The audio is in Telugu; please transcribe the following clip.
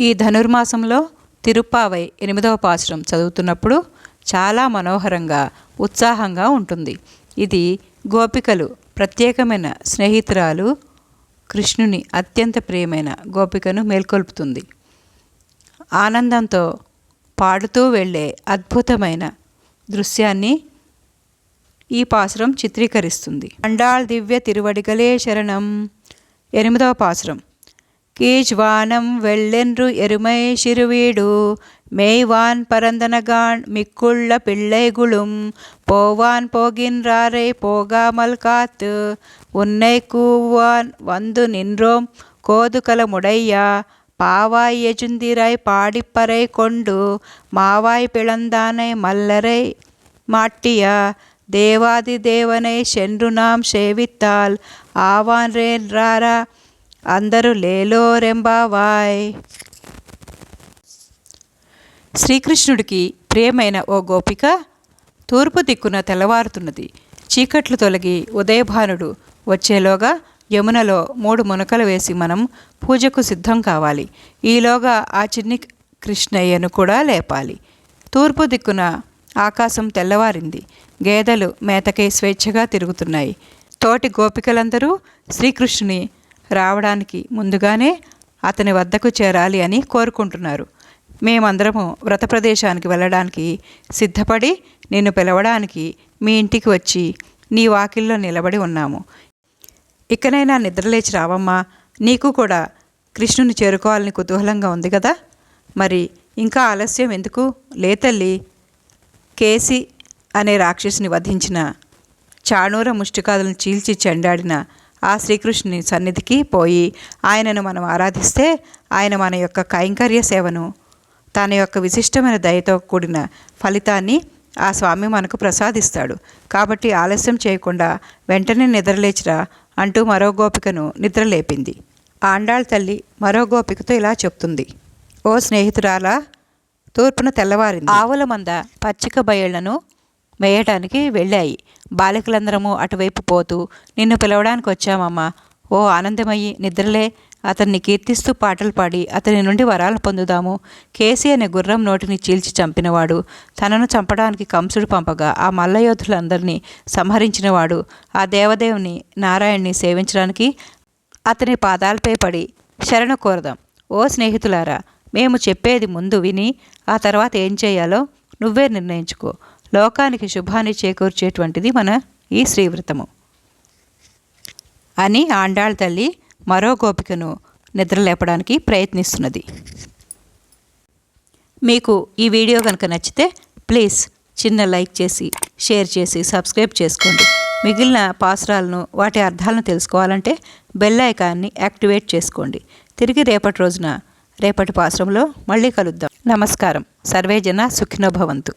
ఈ ధనుర్మాసంలో తిరుప్పావై ఎనిమిదవ పాశ్రం చదువుతున్నప్పుడు చాలా మనోహరంగా ఉత్సాహంగా ఉంటుంది. ఇది గోపికలు ప్రత్యేకమైన స్నేహితురాలు కృష్ణుని అత్యంత ప్రియమైన గోపికను మేల్కొల్పుతుంది. ఆనందంతో పాడుతూ వెళ్ళే అద్భుతమైన దృశ్యాన్ని ఈ పాసురం చిత్రీకరిస్తుంది. అండాళ్ దివ్య తిరువడిగలే శరణం. ఎనిమిదవ పాసురం கீஜ்வானம் வெள்ளென்று எருமை சிறுவீடு. மேய்வான் பரந்தனகான் மிக்குள்ள பிள்ளைகளும். போவான் போகின்றாரை போகாமல் காத்து. உன்னை கூவான் வந்து நின்றோம் கோதுகலமுடையா. பாவாய் எஜுந்திராய் பாடிப்பறை கொண்டு மாவாய் பிளந்தானை மல்லரை மாட்டியா. தேவாதி தேவனை சென்று நாம் சேவித்தால் ஆவான்றேன்றாரா అందరూ లేలో రెంబావాయ్ శ్రీకృష్ణుడికి ప్రియమైన ఓ గోపిక తూర్పు దిక్కున తెల్లవారుతున్నది. చీకట్లు తొలగి ఉదయభానుడు వచ్చేలోగా యమునలో మూడు మునకలు వేసి మనం పూజకు సిద్ధం కావాలి. ఈలోగా ఆ చిన్ని కృష్ణయ్యను కూడా లేపాలి. తూర్పు దిక్కున ఆకాశం తెల్లవారింది. గేదెలు మేతకై స్వేచ్ఛగా తిరుగుతున్నాయి. తోటి గోపికలందరూ శ్రీకృష్ణుని రావడానికి ముందుగానే అతని వద్దకు చేరాలి అని కోరుకుంటున్నారు. మేమందరము వ్రత ప్రదేశానికి వెళ్ళడానికి సిద్ధపడి నిన్ను పిలవడానికి మీ ఇంటికి వచ్చి నీ వాకిల్లో నిలబడి ఉన్నాము. ఇకనైనా నిద్రలేచి రావమ్మా నీకు కూడా కృష్ణుని చేరుకోవాలని కుతూహలంగా ఉంది కదా? మరి ఇంకా ఆలస్యం ఎందుకు? లేతల్లి కేసి అనే రాక్షసుని వధించిన చాణూర ముష్టికాదులను చీల్చి చెండాడిన ఆ శ్రీకృష్ణుని సన్నిధికి పోయి ఆయనను మనం ఆరాధిస్తే ఆయన మన యొక్క కైంకర్య సేవను తన యొక్క విశిష్టమైన దయతో కూడిన ఫలితాన్ని ఆ స్వామి మనకు ప్రసాదిస్తాడు. కాబట్టి ఆలస్యం చేయకుండా వెంటనే నిద్రలేచిరా అంటూ మరో గోపికను నిద్రలేపింది. ఆండాళ్ తల్లి మరో గోపికతో ఇలా చెప్తుంది. ఓ స్నేహితురాలా తూర్పున తెల్లవారింది. ఆవుల మంద పచ్చిక బయళ్ళను వేయటానికి వెళ్ళాయి. బాలికలందరము అటువైపు పోతూ నిన్ను పిలవడానికి వచ్చామమ్మా. ఓ ఆనందమయ్యి నిద్రలే. అతన్ని కీర్తిస్తూ పాటలు పాడి అతని నుండి వరాలు పొందుదాము. కేసీ అనే గుర్రం నోటిని చీల్చి చంపినవాడు. తనను చంపడానికి కంసుడు పంపగా ఆ మల్లయోధులందరినీ సంహరించినవాడు. ఆ దేవదేవుని నారాయణ్ణి సేవించడానికి అతని పాదాలపై పడి శరణు కోరదాం. ఓ స్నేహితులారా మేము చెప్పేది ముందు విని ఆ తర్వాత ఏం చేయాలో నువ్వే నిర్ణయించుకో. లోకానికి శుభాన్ని చేకూర్చేటువంటిది మన ఈ శ్రీవ్రతము. అని ఆండాళ్ తల్లి మరో గోపికను నిద్రలేపడానికి ప్రయత్నిస్తున్నది. మీకు ఈ వీడియో కనుక నచ్చితే ప్లీజ్ చిన్న లైక్ చేసి షేర్ చేసి సబ్స్క్రైబ్ చేసుకోండి. మిగిలిన పాసురాలను వాటి అర్థాలను తెలుసుకోవాలంటే బెల్ ఐకాన్ని యాక్టివేట్ చేసుకోండి. తిరిగి రేపటి రోజున రేపటి పాశ్రంలో మళ్ళీ కలుద్దాం. నమస్కారం. సర్వేజన సుఖినోభవంతు